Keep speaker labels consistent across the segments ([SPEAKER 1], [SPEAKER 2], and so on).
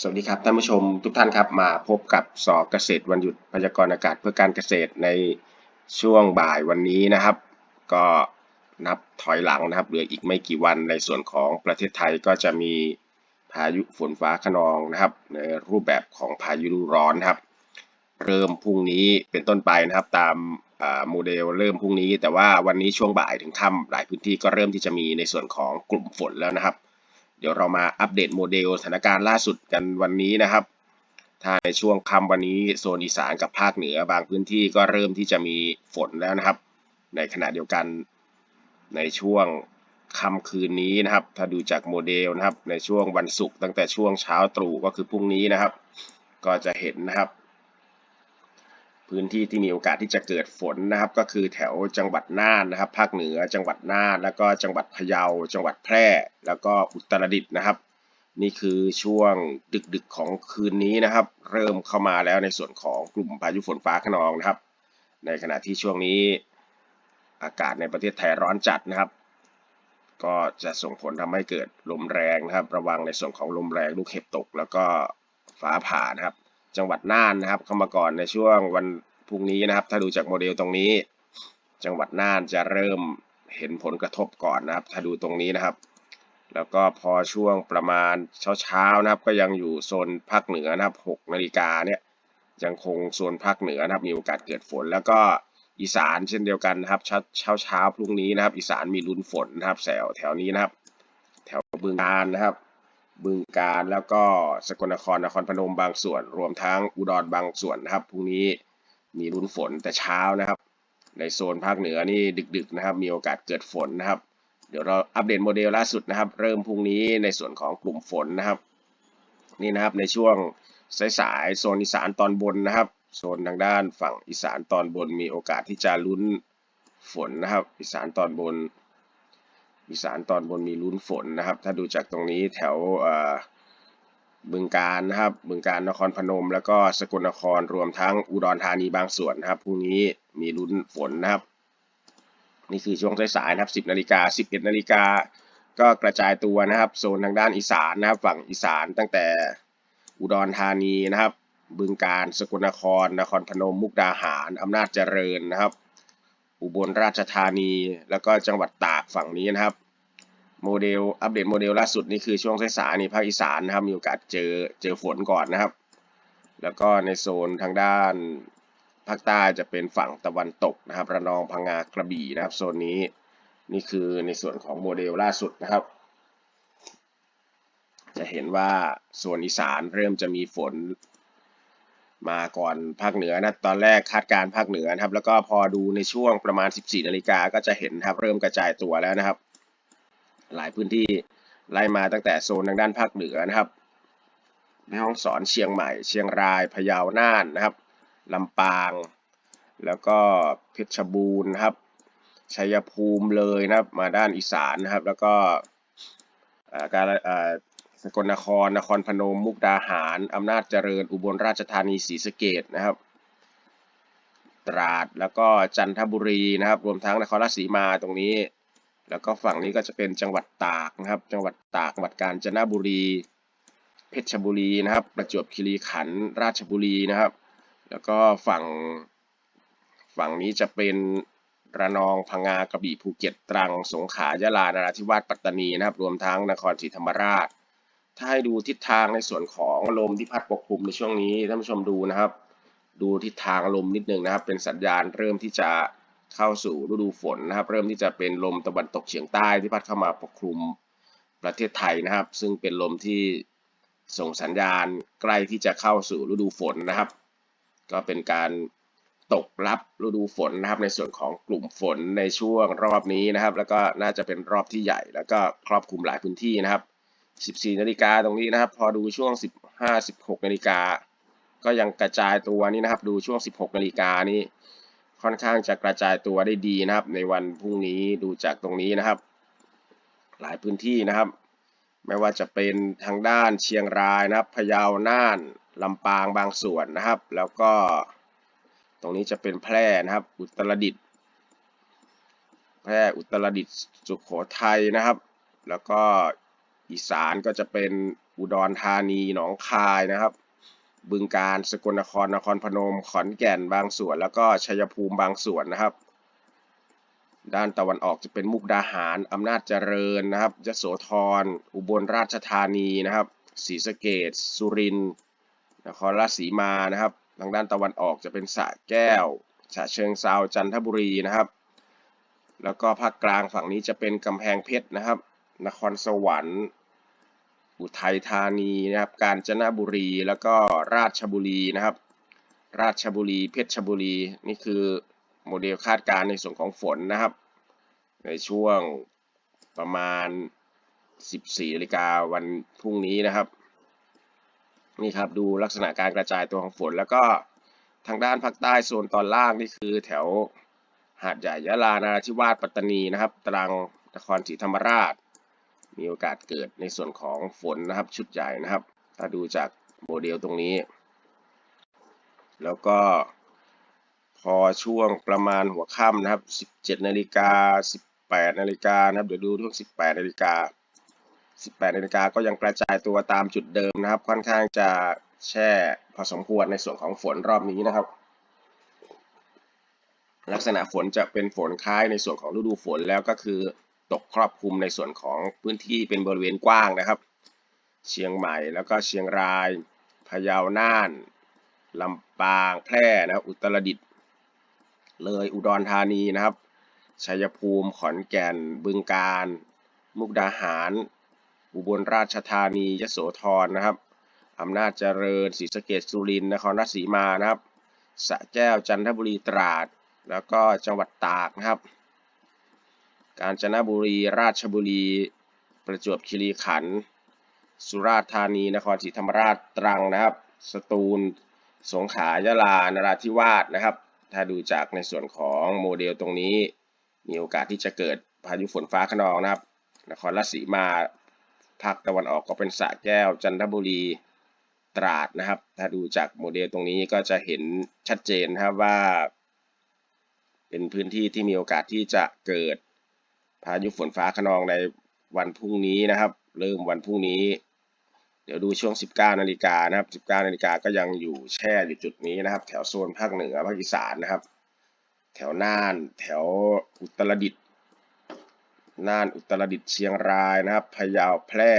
[SPEAKER 1] สวัสดีครับท่านผู้ชมทุกท่านครับมาพบกับสอเกษตรวันหยุดพยากรณ์อากาศเพื่อการเกษตรในช่วงบ่ายวันนี้นะครับ ก็นับถอยหลังนะครับเหลืออีกไม่กี่วันในส่วนของประเทศไทยก็จะมีพายุฝนฟ้าขนองนะครับ ในรูปแบบของพายุฤดูร้อนนครับ เริ่มพรุ่งนี้เป็นต้นไปนะครับ ตามโมเดลเริ่มพรุ่งนี้ แต่ว่าวันนี้ช่วงบ่ายถึงค่ำหลายพื้นที่ก็เริ่มที่จะมีในส่วนของกลุ่มฝนแล้วนะครับ เดี๋ยวเรามาอัปเดตโมเดลสถานการณ์ล่าสุดกันวันนี้นะครับถ้าในช่วงค่ำวันนี้โซนอีสานกับภาคเหนือบางพื้นที่ก็เริ่มที่จะมีฝนแล้วนะครับ ในขณะเดียวกันในช่วงค่ำคืนนี้นะครับ ถ้าดูจากโมเดลนะครับ ในช่วงวันศุกร์ตั้งแต่ช่วงเช้าตรู่ก็คือพรุ่งนี้นะครับ ก็จะเห็นนะครับ พื้นที่ที่มีโอกาสที่จะเกิดฝนนะครับ ก็คือแถวจังหวัดน่านนะครับ ภาคเหนือจังหวัดน่าน แล้วก็จังหวัดพะเยา จังหวัดแพร่ แล้วก็อุตรดิตถ์นะครับ นี่คือช่วงดึกๆของคืนนี้นะครับ เริ่มเข้ามาแล้วในส่วนของกลุ่มพายุฝนฟ้าขนองนะครับ ในขณะที่ช่วงนี้อากาศในประเทศไทยร้อนจัดนะครับ ก็จะส่งผลทำให้เกิดลมแรงนะครับ ระวังในส่วนของลมแรงลูกเห็บตก แล้วก็ฟ้าผ่านะครับ จังหวัดน่านนะครับ เข้ามาก่อนในช่วงวันพรุ่งนี้นะครับ ถ้าดูจากโมเดลตรงนี้ จังหวัดน่านจะเริ่มเห็นผลกระทบก่อนนะครับ ถ้าดูตรงนี้นะครับ แล้วก็พอช่วงประมาณเช้าๆนะครับ ก็ยังอยู่โซนภาคเหนือนะครับ6นาฬิกาเนี่ยยังคงโซนภาคเหนือนะครับมีโอกาสเกิดฝน แล้วก็อีสานเช่นเดียวกันนะครับ เช้าเช้าเช้าพรุ่งนี้นะครับ อีสานมีลุ้นฝนนะครับแถวแถวนี้นะครับ แถวบึงกาฬนะครับ บึงกาฬแล้วก็สกลนครนครพนมบางส่วน รวมทั้งอุดรบางส่วนนะครับพรุ่งนี้มีลุ้นฝนแต่เช้านะครับ ในโซนภาคเหนือนี่ดึกๆนะครับ มีโอกาสเกิดฝนนะครับ เดี๋ยวเราอัปเดตโมเดลล่าสุดนะครับ เริ่มพรุ่งนี้ในส่วนของกลุ่มฝนนะครับ นี่นะครับในช่วงสายๆโซนอีสานตอนบนนะครับโซนทางด้านฝั่งอีสานตอนบนมีโอกาสที่จะลุ้นฝนนะครับ อีสานตอนบน อีสานตอนบนมีลุ้นฝนนะครับ ถ้าดูจากตรงนี้แถวบึงการนะครับ บึงการนครพนม แล้วก็สกลนครรวมทั้งอุดรธานีบางส่วนนะครับพรุ่งนี้มีลุ้นฝนนะครับ นี่คือช่วงสายๆนะครับ 10นาฬิกา11นาฬิกาก็กระจายตัวนะครับโซนทางด้านอีสานนะครับ ฝั่งอีสานตั้งแต่อุดรธานีนะครับ บึงการสกลนคร นครพนม มุกดาหารอำนาจเจริญนะครับ อุบลราชธานี แล้วก็จังหวัดตากฝั่งนี้นะครับโมเดลอัปเดตโมเดลล่าสุดนี่คือช่วงสายๆนี่ภาคอีสานนะครับมีโอกาสเจอเจอฝนก่อนนะครับ แล้วก็ในโซนทางด้านภาคใต้จะเป็นฝั่งตะวันตกนะครับ ระนองพังงากระบี่นะครับโซนนี้นี่คือในส่วนของโมเดลล่าสุดนะครับ จะเห็นว่าส่วนอีสานเริ่มจะมีฝน มาก่อนภาคเหนือนะตอนแรกคาดการภาคเหนือนะครับ แล้วก็พอดูในช่วงประมาณ 14นาฬิกาก็จะเห็นครับเริ่มกระจายตัวแล้วนะครับ หลายพื้นที่ไล่มาตั้งแต่โซนทางด้านภาคเหนือนะครับแม่ฮ่องสอนเชียงใหม่ เชียงรายพะเยาน่านนะครับลำปาง แล้วก็เพชรบูรณ์ครับชัยภูมิเลยนะครับมาด้านอีสานนะครับ แล้วก็การ สกลนคร นครพนม มุกดาหาร อำนาจเจริญ อุบลราชธานีศรีสะเกษนะครับ ตราดแล้วก็จันทบุรีนะครับ รวมทั้งนครราชสีมาตรงนี้ แล้วก็ฝั่งนี้ก็จะเป็นจังหวัดตากนะครับ จังหวัดตากจังหวัดกาญจนบุรี เพชรบุรีนะครับ ประจวบคีรีขันธ์ราชบุรีนะครับ แล้วก็ฝั่งฝั่งนี้จะเป็นระนองพังงากระบี่ภูเก็ตตรังสงขลายะลานราธิวาสปัตตานีนะครับ รวมทั้งนครศรีธรรมราช ถ้าให้ดูทิศทางในส่วนของลมที่พัดปกคลุมในช่วงนี้ท่านผู้ชมดูนะครับ ดูทิศทางลมนิดหนึ่งนะครับ เป็นสัญญาณเริ่มที่จะเข้าสู่ฤดูฝนนะครับ เริ่มที่จะเป็นลมตะวันตกเฉียงใต้ที่พัดเข้ามาปกคลุมประเทศไทยนะครับ ซึ่งเป็นลมที่ส่งสัญญาณใกล้ที่จะเข้าสู่ฤดูฝนนะครับ ก็เป็นการตกรับฤดูฝนนะครับ ในส่วนของกลุ่มฝนในช่วงรอบนี้นะครับ แล้วก็น่าจะเป็นรอบที่ใหญ่ แล้วก็ครอบคลุมหลายพื้นที่นะครับ 14นาฬิกาตรงนี้นะครับ พอดูช่วง 15 16นาฬิกาก็ยังกระจายตัวนี่นะครับ ดูช่วง 16นาฬิกานี้ค่อนข้างจะกระจายตัวได้ดีนะครับ ในวันพรุ่งนี้ดูจากตรงนี้นะครับ หลายพื้นที่นะครับ ไม่ว่าจะเป็นทางด้านเชียงรายนะครับพะเยาน่านลำปางบางส่วนนะครับ แล้วก็ ตรงนี้จะเป็นแพร่นะครับ อุตรดิตถ์แพร่อุตรดิตถ์สุโขทัยนะครับ แล้วก็ อีสานก็จะเป็นอุดรธานีหนองคายนะครับ บึงกาฬสกลนครนครพนม ขอนแก่นบางส่วน แล้วก็ชัยภูมิบางส่วนนะครับ ด้านตะวันออกจะเป็นมุกดาหารอำนาจเจริญนะครับยโสธร อุบลราชธานีนะครับศรีสะเกษสุรินทร์นครราชสีมานะครับ ทางด้านตะวันออกจะเป็นสระแก้วฉะเชิงเซาจันทบุรีนะครับ แล้วก็ภาคกลางฝั่งนี้จะเป็นกำแพงเพชรนะครับ นครสวรรค์ อุทัยธานีนะครับ กาญจนบุรี แล้วก็ราชบุรีนะครับ ราชบุรี เพชรบุรี นี่คือโมเดลคาดการณ์ในส่วนของฝนนะครับ ในช่วงประมาณ 14นาฬิกาวันพรุ่งนี้นะครับ นี่ครับดูลักษณะการกระจายตัวของฝน แล้วก็ทางด้านภาคใต้โซนตอนล่างนี่คือแถวหาดใหญ่ยะลานาธิวาสปัตตานีนะครับ ตรังนครศรีธรรมราช มีโอกาสเกิดในส่วนของฝนนะครับชุดใหญ่นะครับ ถ้าดูจากโมเดลตรงนี้ แล้วก็พอช่วงประมาณหัวค่ำนะครับ 17นาฬิกา18นาฬิกานะครับ เดี๋ยวดูช่วง 18นาฬิกา18นาฬิกาก็ยังกระจายตัวตามจุดเดิมนะครับ ค่อนข้างจะแช่พอสมควรในส่วนของฝนรอบนี้นะครับ ลักษณะฝนจะเป็นฝนคล้ายในส่วนของฤดูฝนแล้วก็คือ ตกครอบคลุมในส่วนของพื้นที่เป็นบริเวณกว้างนะครับ เชียงใหม่แล้วก็เชียงราย พะเยา น่าน ลำปาง แพร่นะอุตรดิตถ์ เลย อุดรธานีนะครับ ชัยภูมิ ขอนแก่น บึงกาฬ มุกดาหาร อุบลราชธานี ยโสธรนะครับ อำนาจเจริญ ศรีสะเกษสุรินทร์ นครราชสีมา นะครับ สระแก้ว จันทบุรี ตราด แล้วก็จังหวัดตากนะครับ กาญจนบุรี ราชบุรี ประจวบคีรีขันธ์ สุราษฎร์ธานี นครศรีธรรมราช ตรังนะครับ สตูล สงขลา ยะลา นราธิวาสนะครับ ถ้าดูจากในส่วนของโมเดลตรงนี้ มีโอกาสที่จะเกิดพายุฝนฟ้าขนองนะครับ นครราชสีมา ภาคตะวันออกก็เป็นสระแก้ว จันทบุรี ตราดนะครับ ถ้าดูจากโมเดลตรงนี้ก็จะเห็นชัดเจนนะครับว่า เป็นพื้นที่ที่มีโอกาสที่จะเกิด พายุฝนฟ้าขนองในวันพรุ่งนี้นะครับ เริ่มวันพรุ่งนี้ เดี๋ยวดูช่วง 19 นาฬิกานะครับ 19 นาฬิกาก็ยังอยู่แช่อยู่จุดนี้นะครับ แถวโซนภาคเหนือภาคอีสานนะครับ แถวน่านแถวอุตรดิตถ์น่านอุตรดิตถ์เชียงรายนะครับพะเยาแพร่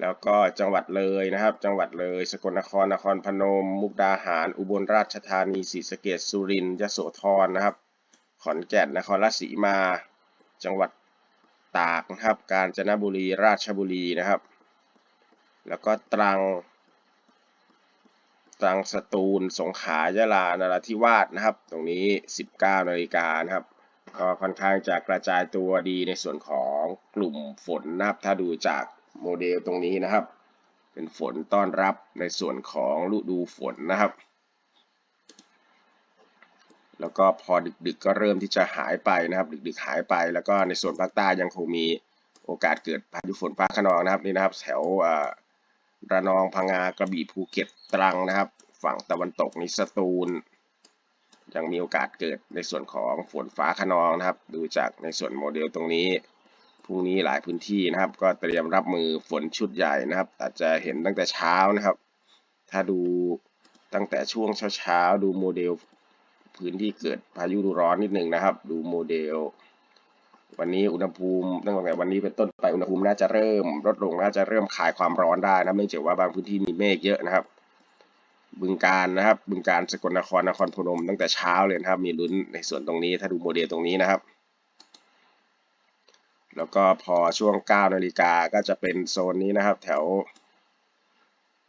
[SPEAKER 1] แล้วก็จังหวัดเลยนะครับ จังหวัดเลย สกลนครนครพนม มุกดาหาร อุบลราชธานีศรีสะเกษสุรินทร์ยโสธรนะครับ ขอนแก่นนครราชสีมา จังหวัดตากนะครับ กาญจนบุรีราชบุรีนะครับ แล้วก็ตรัง ตรังสตูล สงขลายะลานราธิวาสนะครับ ตรงนี้ 19นาฬิกานะครับ ก็ค่อนข้างจะกระจายตัวดีในส่วนของกลุ่มฝนนะครับ ถ้าดูจากโมเดลตรงนี้นะครับ เป็นฝนต้อนรับในส่วนของฤดูฝนนะครับ แล้วก็พอดึกๆก็เริ่มที่จะหายไปนะครับ ดึกๆหายไป แล้วก็ในส่วนภาคใต้ยังคงมีโอกาสเกิดพายุฝนฟ้าขนองนะครับนี่นะครับ แถวระนองพังงากระบี่ภูเก็ตตรังนะครับ ฝั่งตะวันตกนี่สตูล ยังมีโอกาสเกิดในส่วนของฝนฟ้าขนองนะครับ ดูจากในส่วนโมเดลตรงนี้พรุ่งนี้หลายพื้นที่นะครับ ก็เตรียมรับมือฝนชุดใหญ่นะครับ อาจจะเห็นตั้งแต่เช้านะครับ ถ้าดูตั้งแต่ช่วงเช้าๆดูโมเดล พื้นที่เกิดพายุดูร้อนนิดหนึ่งนะครับ ดูโมเดล วันนี้อุณหภูมิตั้งแต่วันนี้เป็นต้นไปอุณหภูมิน่าจะเริ่มลดลงน่าจะเริ่มคลายความร้อนได้นะเนื่องจากว่าบางพื้นที่มีเมฆเยอะนะครับ บึงการนะครับ บึงการสกลนครนครพนมตั้งแต่เช้าเลยนะครับ มีลุ้นในส่วนตรงนี้ถ้าดูโมเดลตรงนี้นะครับแล้วก็พอช่วง 9 นาฬิกาก็จะเป็นโซนนี้นะครับ แถว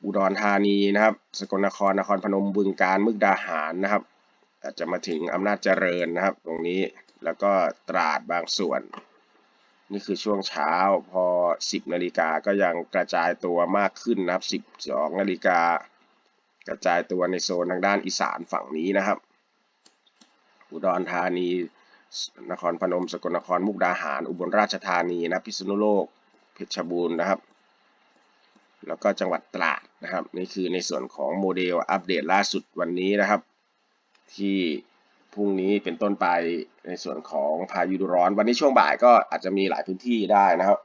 [SPEAKER 1] อุดรธานีนะครับ สกลนครนครพนมบึงการมุกดาหารนะครับ อาจจะมาถึงอำนาจเจริญนะครับ ตรงนี้แล้วก็ตราดบางส่วน นี่คือช่วงเช้าพอ 10นาฬิกาก็ยังกระจายตัวมากขึ้นนะครับ 12นาฬิกากระจายตัวในโซนทางด้านอีสานฝั่งนี้นะครับ อุดรธานีนครพนมสกลนครมุกดาหาร อุบลราชธานีนะพิษณุโลกเพชรบูรณ์นะครับ แล้วก็จังหวัดตราดนะครับนี่คือในส่วนของโมเดลอัปเดตล่าสุดวันนี้นะครับ ที่พรุ่งนี้เป็นต้นไปในส่วนของพายุร้อน วันนี้ช่วงบ่ายก็อาจจะมีหลายพื้นที่ได้นะครับ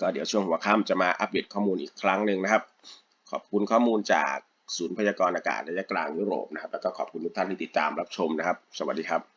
[SPEAKER 1] ก็เดี๋ยวช่วงหัวค่ำจะมาอัปเดตข้อมูลอีกครั้งหนึ่งนะครับ ขอบคุณข้อมูลจากศูนย์พยากรณ์อากาศระยะกลางยุโรปนะครับ แล้วก็ขอบคุณทุกท่านที่ติดตามรับชมนะครับ สวัสดีครับ